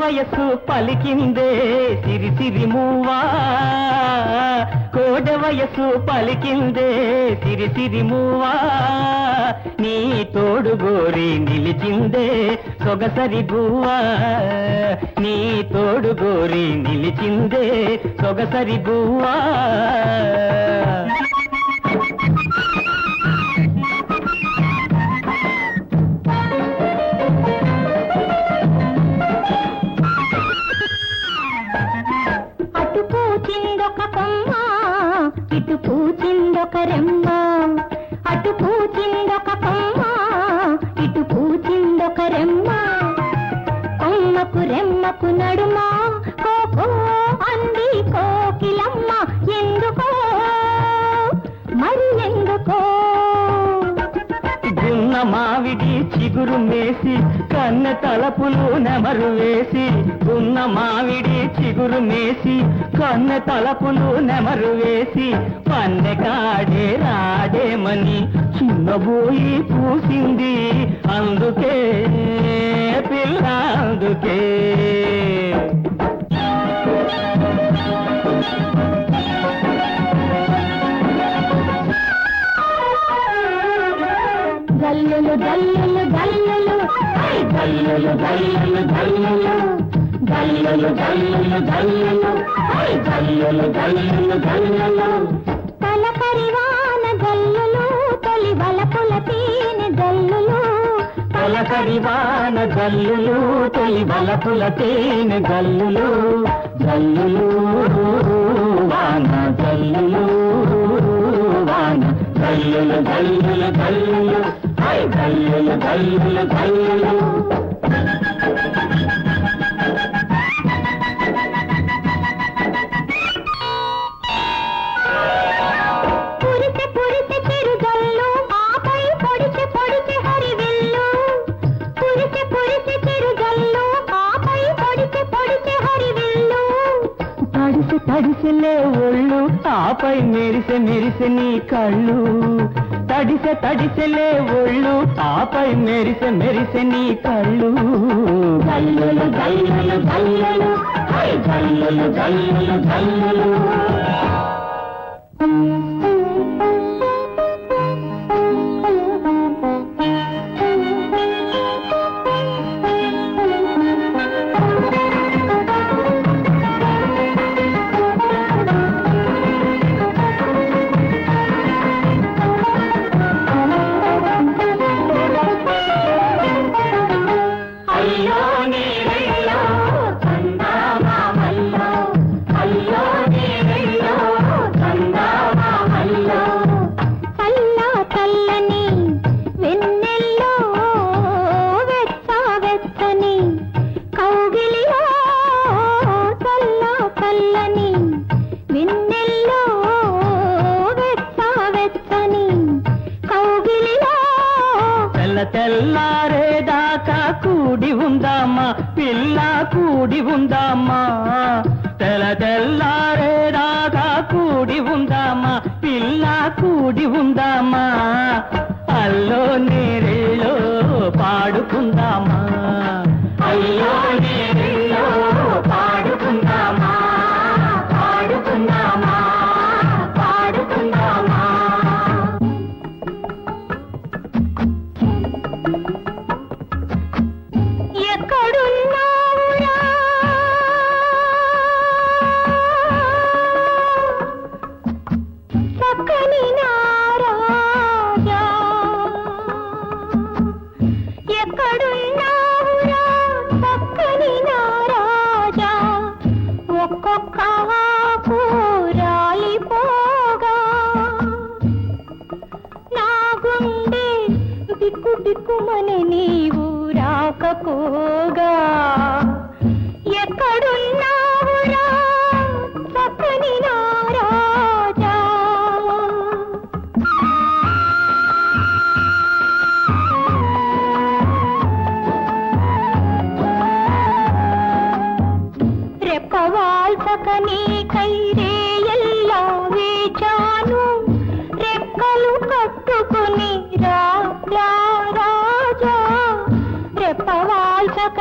వయస్సు పలికిందే సిరి సిరి మూవా. కోడ వయస్సు పలికిందే సిరి సిరి మూవా. నీ తోడు గోరి నిలిచిందే సొగసరి బువ్వా. నీ తోడు గోరి నిలిచిందే సొగసరి బువ్వా. మావిడి చిగురు మేసి కన్న తలపులు నెమరు వేసి ఉన్న మావిడి చిగురు మేసి కన్న తలపులు నెమరు వేసి పన్నె కాడే రాడేమని చిన్నబోయి పూసింది అందుకే పిల్ల అందుకే గల్లులు గల్లులు గల్లులు. గల్లులు గల్లులు గల్లులు. గల్లులు గల్లులు గల్లులు. గల్లులు గల్లులు గల్లులు. తల పరివాన గల్లులు తొలి వలపుల తీని గల్లులు. తల పరివాన గల్లులు తొలి వలపుల తీని గల్లులు. గల్లులు వాన గల్లులు వాన. గల్లులు గల్లులు గల్లులు. హై గల్లులు గల్లులు తడిసిలే ఒళ్ళు ఆపై మెరిసె మెరిసె నీ కళ్ళు. తడిసె తడిసెలే ఒళ్ళు ఆపై మెరిసె మెరిసె నీ కళ్ళు. గల్లులు గల్లులు గల్లులు గల్లులు గల్లులు గల్లులు తెల్ల తెల్లారేదాకా కూడి ఉందామా? పిల్ల కూడి ఉందామా? తెల తెల్లారేదాకా కూడి ఉందామా? పిల్ల కూడి ఉందామా? అల్లో బిక్కు బిక్కుమని నీవు రాకపోగా. నీకై వేచాను రెక్కలు కట్టుకుని రాజా. రెప్పవాల్చక